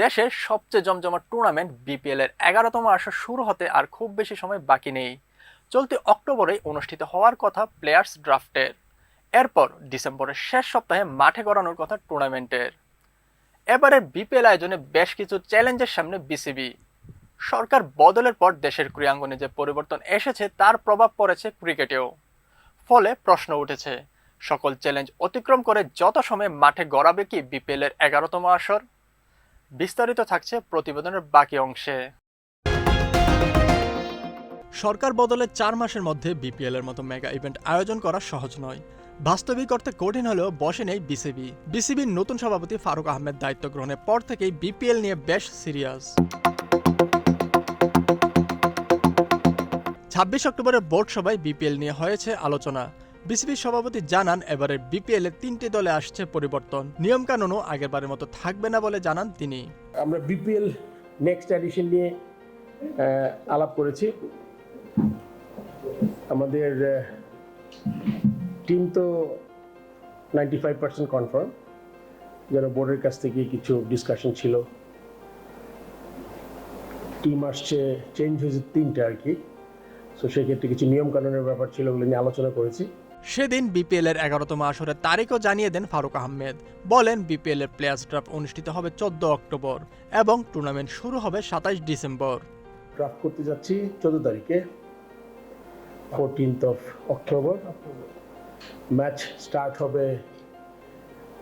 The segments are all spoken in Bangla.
দেশের সবচেয়ে জমজমাট টুর্নামেন্ট বিপিএল এর এগারোতম আসর শুরু হতে আর খুব বেশি সময় বাকি নেই। চলতি অক্টোবরে অনুষ্ঠিত হওয়ার কথা প্লেয়ার্স ড্রাফটের। এরপর ডিসেম্বরের শেষ সপ্তাহে মাঠে গড়ানোর কথা টুর্নামেন্টের। এবারের বিপিএল আয়োজনে বেশ কিছু চ্যালেঞ্জের সামনে বিসিবি সরকার বদলের পর দেশের ক্রীড়াঙ্গনে যে পরিবর্তন এসেছে, তার প্রভাব পড়েছে ক্রিকেটেও। ফলে প্রশ্ন উঠেছে, সকল চ্যালেঞ্জ অতিক্রম করে যত সময় মাঠে গড়াবে কি বিপিএল এর এগারোতম আসর? বিস্তারিত থাকছে প্রতিবেদনের বাকি অংশে। সরকার বদলের চার মাসের মধ্যে বিপিএল এর মতো মেগা ইভেন্ট আয়োজন করা সহজ নয়। বাস্তবিক অর্থে কঠিন হলেও বসে নেই বিসিবি। বিসিবির নতুন সভাপতি ফারুক আহমেদ দায়িত্ব গ্রহণের পর থেকেই বিপিএল নিয়ে বেশ সিরিয়াস। ছাব্বিশ অক্টোবরের বোর্ড সভায় বিপিএল নিয়ে হয়েছে আলোচনা। বিসিবির সভাপতি জানান এবারের বিপিএল তিনটি দলে আসছে পরিবর্তন। নিয়মকানুনও আগেরবারের মতো থাকবে না বলে জানান তিনি। আমরা বিপিএল নেক্সট এডিশন নিয়ে আলাপ করেছি। আমাদের টিম তো নাইনটি ফাইভ পার্সেন্ট কনফার্ম যেন বোর্ডের কাছ থেকে কিছু ডিসকাশন ছিল। টিম আসছে চেঞ্জ হয়েছে তিনটে আর কি। সো সেক্ষেত্রে কিছু নিয়ম কানুনের ব্যাপার ছিল ওগুলো নিয়ে আলোচনা করেছি। সেদিন বিপিএল এর এগারোতম আসরের তারিখও জানিয়ে দেন ফারুক আহমেদ। বলেন বিপিএল এর প্লেয়ার্স ড্রাফট অনুষ্ঠিত হবে চোদ্দ অক্টোবর এবং টুর্নামেন্ট শুরু হবে সাতাইশ ডিসেম্বর। ড্রাফট করতে যাচ্ছি চোদ্দ তারিখে fourteenth of October match start হবে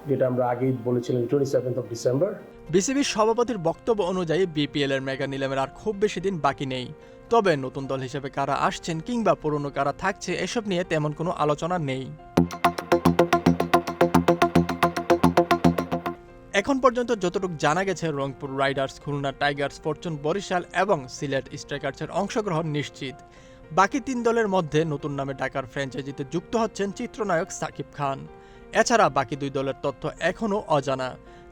যেটা আমরা আগেই বলেছিলাম টোয়েন্টি সেভেন্থ অফ ডিসেম্বর বিসিবির সভাপতির বক্তব্য অনুযায়ী বিপিএল এর মেগা নিলামের আর খুব বেশি দিন বাকি নেই। তবে নতুন দল হিসেবে কারা আসছেন কিংবা পুরনো কারা থাকছে, এসব নিয়ে তেমন কোনো আলোচনা নেই। এখন পর্যন্ত যতটুকু জানা গেছে, Rangpur riders, Khulna tigers, fortune Barishal এবং সিলেট স্ট্রাইকার্সের অংশগ্রহণ নিশ্চিত। বাকি তিন দলের মধ্যে নতুন নামে ঢাকার ফ্র্যাঞ্চাইজিতে যুক্ত হচ্ছেন চিত্রনায়ক সাকিব খান। এছাড়া বাকি দুই দলের তথ্য এখনও অজানা,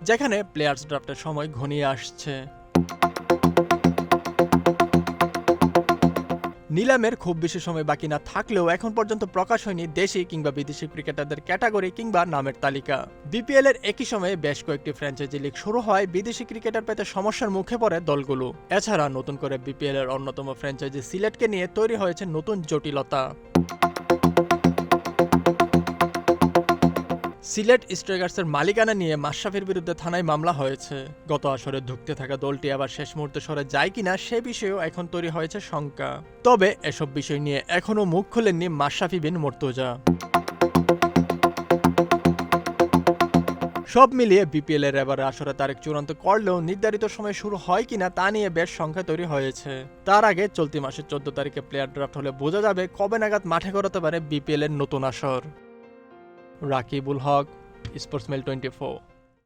যেখানে প্লেয়ার্স ড্রাফটের সময় ঘনিয়ে আসছে। নিলামের খুব বেশি সময় বাকি না থাকলেও এখন পর্যন্ত প্রকাশ হয়নি দেশি কিংবা বিদেশি ক্রিকেটারদের ক্যাটাগরি কিংবা নামের তালিকা। বিপিএল এর একই সময়ে বেশ কয়েকটি ফ্র্যাঞ্চাইজি লিগ শুরু হয় বিদেশি ক্রিকেটার পেতে সমস্যার মুখে পড়ে দলগুলো। এছাড়া নতুন করে বিপিএল এর অন্যতম ফ্র্যাঞ্চাইজি সিলেটকে নিয়ে তৈরি হয়েছে নতুন জটিলতা। সিলেট স্ট্রাইকার্সের মালিকানা নিয়ে মাশরাফির বিরুদ্ধে থানায় মামলা হয়েছে। গত আসরে ধুঁকতে থাকা দলটি আবার শেষ মুহূর্তে সরে যায় কিনা সে বিষয়েও এখন তৈরি হয়েছে শঙ্কা। তবে এসব বিষয় নিয়ে এখনও মুখ খোলেননি মাশরাফি বিন মর্তুজা। সব মিলিয়ে বিপিএল এর এবার আসরে তারিখ চূড়ান্ত করলেও নির্ধারিত সময় শুরু হয় কিনা তা নিয়ে বেশ সংখ্যা তৈরি হয়েছে। তার আগে চলতি মাসের চোদ্দ তারিখে প্লেয়ার ড্রাফট হলে বোঝা যাবে কবে নাগাদ মাঠে গড়াতে পারে বিপিএল এর নতুন আসর। Rakibul Haque sports mail twenty four